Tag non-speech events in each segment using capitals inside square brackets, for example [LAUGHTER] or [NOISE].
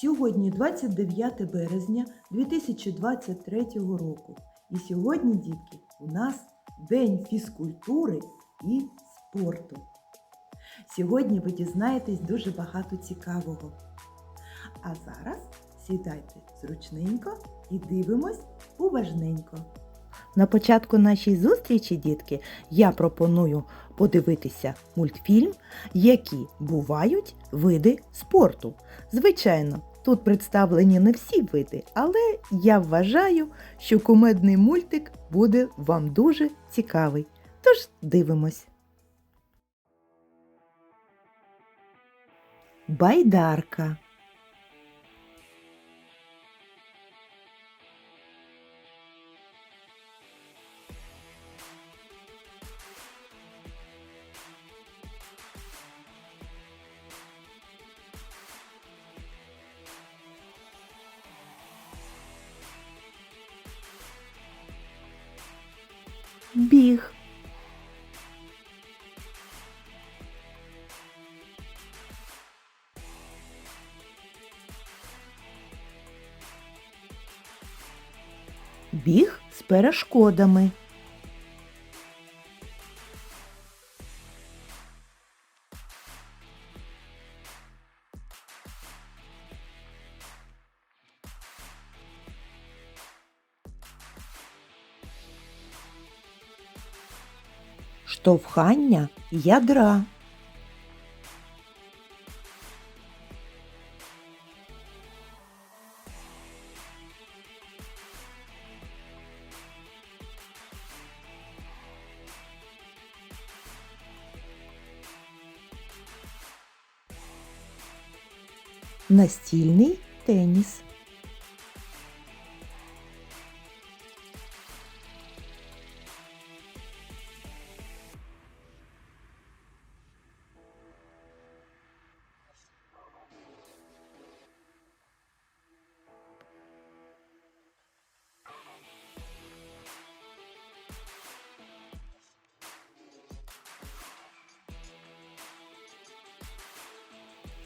Сьогодні 29 березня 2023 року. І сьогодні, дітки, у нас День фізкультури і спорту. Сьогодні ви дізнаєтесь дуже багато цікавого. А зараз сідайте зручненько і дивимось уважненько. На початку нашої зустрічі, дітки, я пропоную подивитися мультфільм, які бувають види спорту. Звичайно, тут представлені не всі види, але я вважаю, що кумедний мультик буде вам дуже цікавий. Тож дивимось. Байдарка. Біг. Біг з перешкодами. Штовхання ядра. Настільний теніс.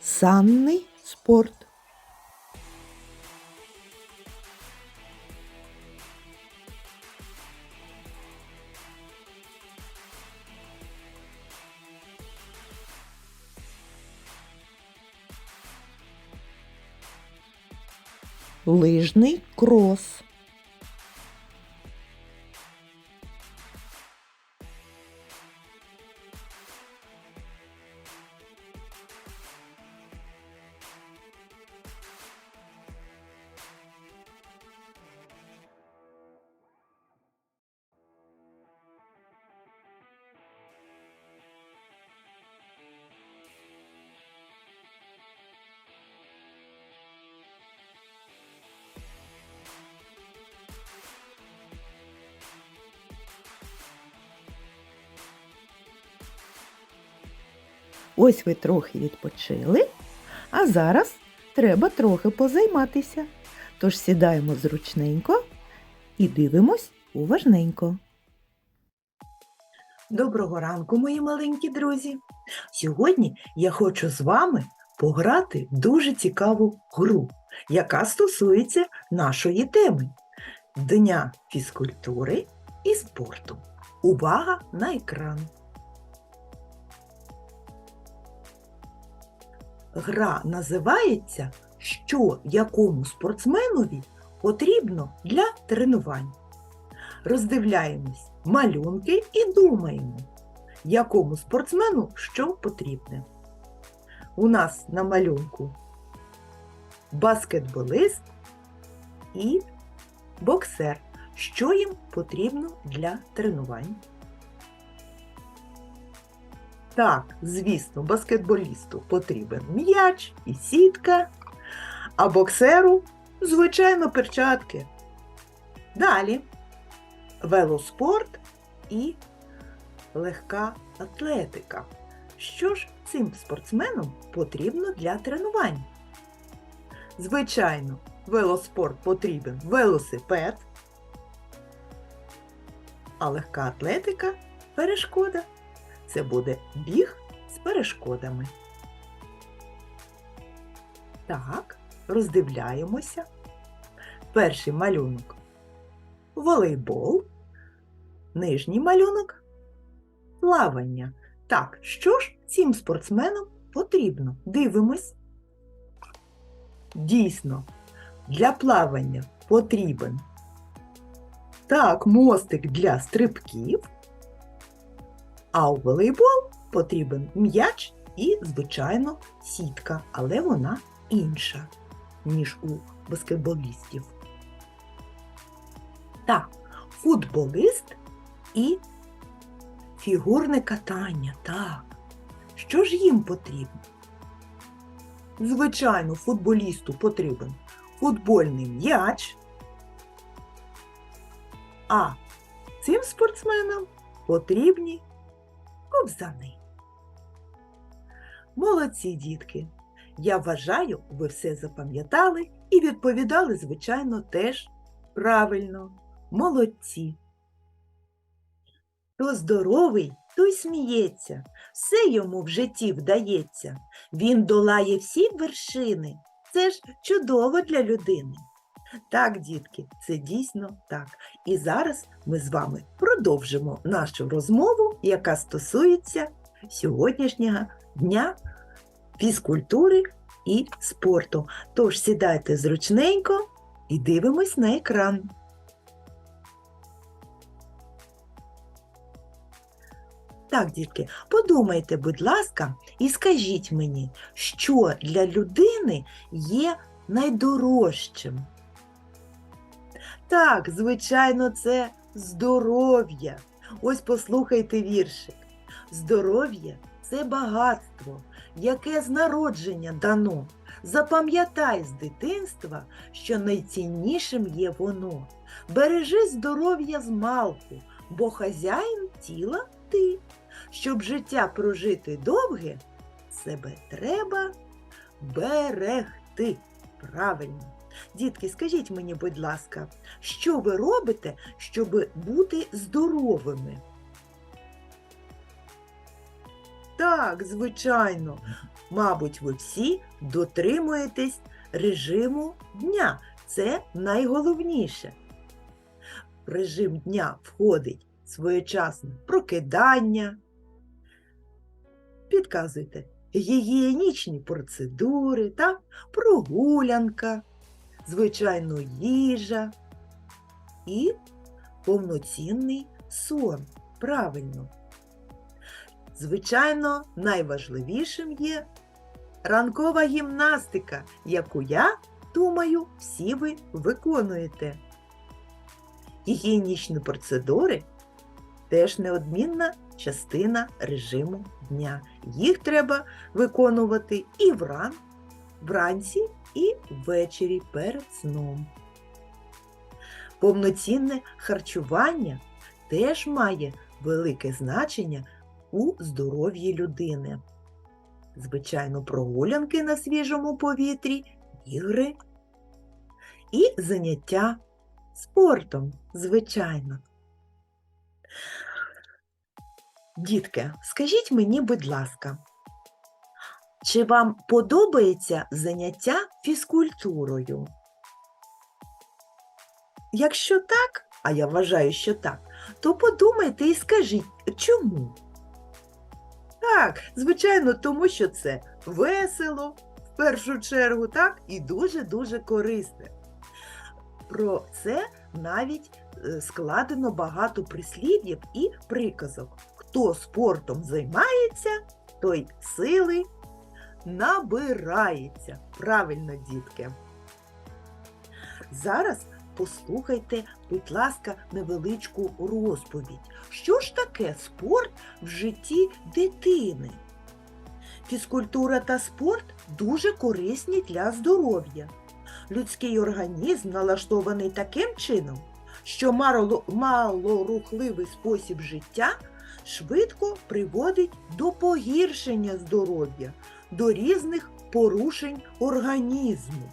Санний спорт. Лижний крос. Ось ви трохи відпочили, а зараз треба трохи позайматися. Тож сідаємо зручненько і дивимось уважненько. Доброго ранку, мої маленькі друзі! Сьогодні я хочу з вами пограти дуже цікаву гру, яка стосується нашої теми Дня фізкультури і спорту. Увага на екран! Гра називається Що якому спортсменові потрібно для тренувань. Роздивляємось малюнки і думаємо, якому спортсмену що потрібне. У нас на малюнку баскетболист і боксер. Що їм потрібно для тренувань? Так, звісно, баскетболісту потрібен м'яч і сітка, а боксеру, звичайно, перчатки. Далі велоспорт і легка атлетика. Що ж цим спортсменам потрібно для тренувань? Звичайно, велоспорт потрібен велосипед, а легка атлетика перешкода. Це буде біг з перешкодами. Так, роздивляємося. Перший малюнок волейбол, нижній малюнок плавання. Так, що ж цим спортсменам потрібно? Дивимось. Дійсно, для плавання потрібен так, мостик для стрибків, а у волейбол потрібен м'яч і, звичайно, сітка, але вона інша, ніж у баскетболістів. Так, футболист і фігурне катання. Так. Що ж їм потрібно? Звичайно, футболісту потрібен футбольний м'яч, а цим спортсменам потрібні ковзани. Молодці, дітки! Я вважаю, ви все запам'ятали і відповідали, звичайно, теж правильно. Молодці. Хто здоровий, той сміється, все йому в житті вдається. Він долає всі вершини. Це ж чудово для людини. Так, дітки, це дійсно так. І зараз ми з вами продовжимо нашу розмову, яка стосується сьогоднішнього дня фізкультури і спорту. Тож сідайте зручненько і дивимось на екран. Так, дітки, подумайте, будь ласка, і скажіть мені, що для людини є найдорожчим? Так, звичайно, це здоров'я. Ось послухайте віршик. Здоров'я це багатство, яке з народження дано. Запам'ятай з дитинства, що найціннішим є воно. Бережи здоров'я з малку, бо хазяїн тіла ти. Щоб життя прожити довге, себе треба берегти. Правильно. Дітки, скажіть мені, будь ласка, що ви робите, щоб бути здоровими? Так, звичайно, мабуть, ви всі дотримуєтесь режиму дня. Це найголовніше. В режим дня входить своєчасне прокидання. Підказуйте гігієнічні процедури, так? прогулянка, звичайно, їжа і повноцінний сон. Правильно. Звичайно, найважливішим є ранкова гімнастика, яку я думаю, всі ви виконуєте. Гігієнічні процедури теж неодмінна частина режиму дня. Їх треба виконувати і вран, вранці, і ввечері перед сном. Повноцінне харчування теж має велике значення у здоров'ї людини. Звичайно, прогулянки на свіжому повітрі, ігри і заняття спортом, звичайно. Дітки, скажіть мені, будь ласка, чи вам подобається заняття фізкультурою? Якщо так, а я вважаю, що так, то подумайте і скажіть, чому? Так, звичайно, тому що це весело, в першу чергу, так, і дуже-дуже корисне. Про це навіть е, складено багато прислів'їв і приказок. Хто спортом займається, той сили набирається. Правильно, дітки. Зараз послухайте, будь ласка, невеличку розповідь. Що ж таке спорт в житті дитини? Фізкультура та спорт дуже корисні для здоров'я. Людський організм налаштований таким чином, що малорухливий спосіб життя швидко приводить до погіршення здоров'я, до різних порушень організму.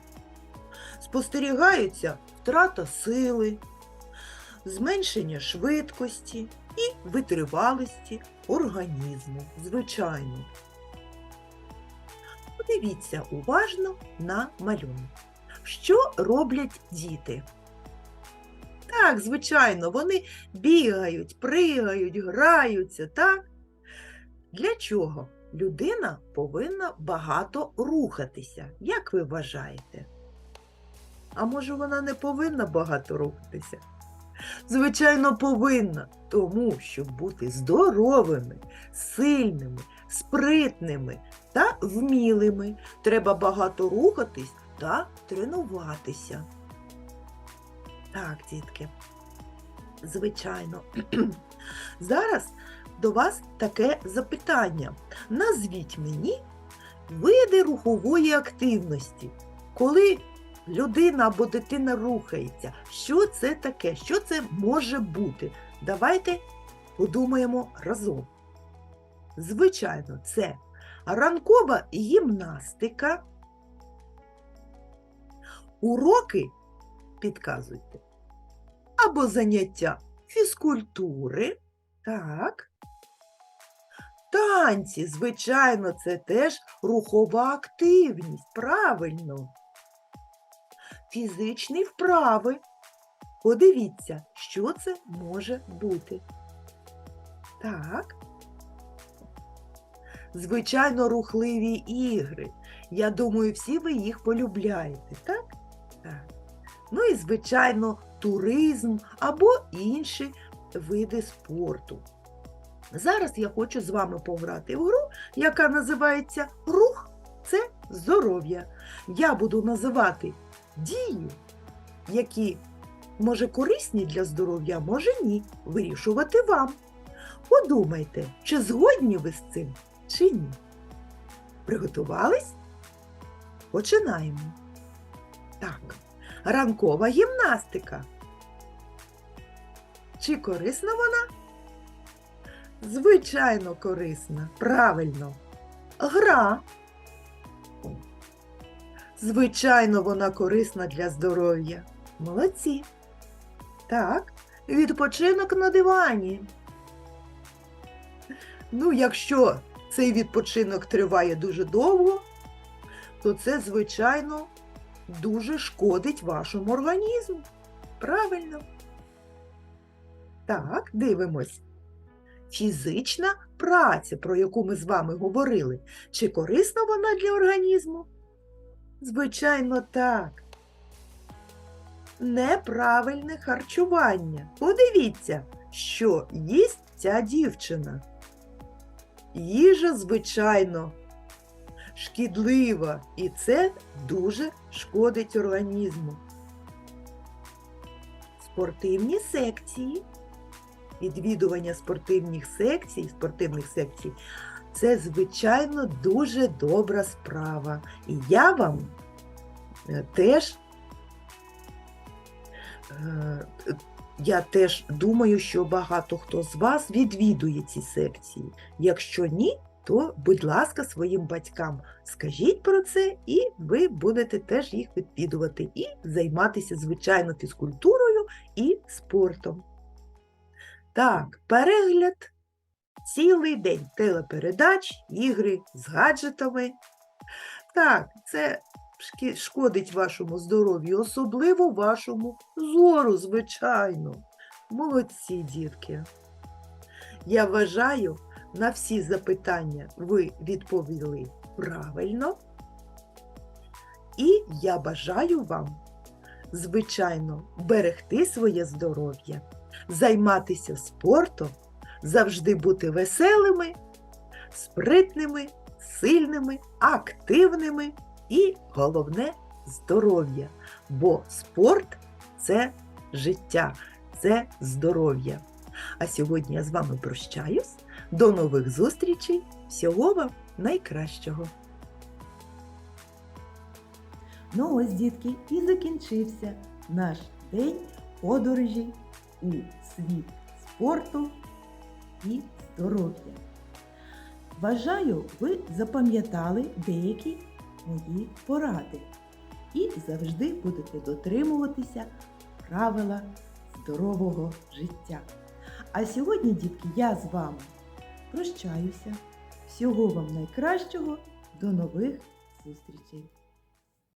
Спостерігається втрата сили, зменшення швидкості і витривалості організму, звичайно. Подивіться уважно на малюнок. Що роблять діти? Так, звичайно, вони бігають, пригають, граються, так? Для чого? Людина повинна багато рухатися. Як ви вважаєте? А може вона не повинна багато рухатися? Звичайно, повинна, тому щоб бути здоровими, сильними, спритними та вмілими, треба багато рухатись та тренуватися. Так, дітки. Звичайно. [CLEARS THROAT] Зараз до вас таке запитання. Назвіть мені види рухової активності. Коли людина або дитина рухається, що це таке? Що це може бути? Давайте подумаємо разом. Звичайно, це ранкова гімнастика, уроки, підказуйте, або заняття фізкультури. Так. Танці, звичайно, це теж рухова активність. Правильно. Фізичні вправи. Подивіться, що це може бути. Так. Звичайно, рухливі ігри. Я думаю, всі ви їх полюбляєте, так? Так. Ну і, звичайно, туризм або інші види спорту. Зараз я хочу з вами пограти в гру, яка називається Рух це здоров'я. Я буду називати дії, які може корисні для здоров'я, може ні. Вирішувати вам. Подумайте, чи згодні ви з цим, чи ні. Приготувались? Починаємо. Так, ранкова гімнастика. Чи корисна вона? Звичайно, корисна. Правильно. Гра. Звичайно, вона корисна для здоров'я. Молодці. Так, відпочинок на дивані. Ну, якщо цей відпочинок триває дуже довго, то це, звичайно, дуже шкодить вашому організму. Правильно. Так, дивимось. Фізична праця, про яку ми з вами говорили, чи корисна вона для організму? Звичайно, так. Неправильне харчування. Подивіться, що їсть ця дівчина. Їжа, звичайно, шкідлива, і це дуже шкодить організму. Спортивні секції відвідування спортивних секцій, спортивних секцій це, звичайно, дуже добра справа. І я вам е, теж, е, я теж думаю, що багато хто з вас відвідує ці секції. Якщо ні, то, будь ласка, своїм батькам скажіть про це, і ви будете теж їх відвідувати і займатися, звичайно, фізкультурою і спортом. Так, перегляд цілий день телепередач, ігри з гаджетами. Так, це шкодить вашому здоров'ю, особливо вашому зору, звичайно. Молодці, дітки. Я вважаю, на всі запитання ви відповіли правильно. І я бажаю вам, звичайно, берегти своє здоров'я займатися спортом, завжди бути веселими, спритними, сильними, активними і головне здоров'я. Бо спорт це життя, це здоров'я. А сьогодні я з вами прощаюсь. До нових зустрічей. Всього вам найкращого. Ну ось, дітки, і закінчився наш день подорожі у світ спорту і здоров'я. Вважаю, ви запам'ятали деякі мої поради і завжди будете дотримуватися правила здорового життя. А сьогодні, дітки, я з вами прощаюся. Всього вам найкращого, до нових зустрічей!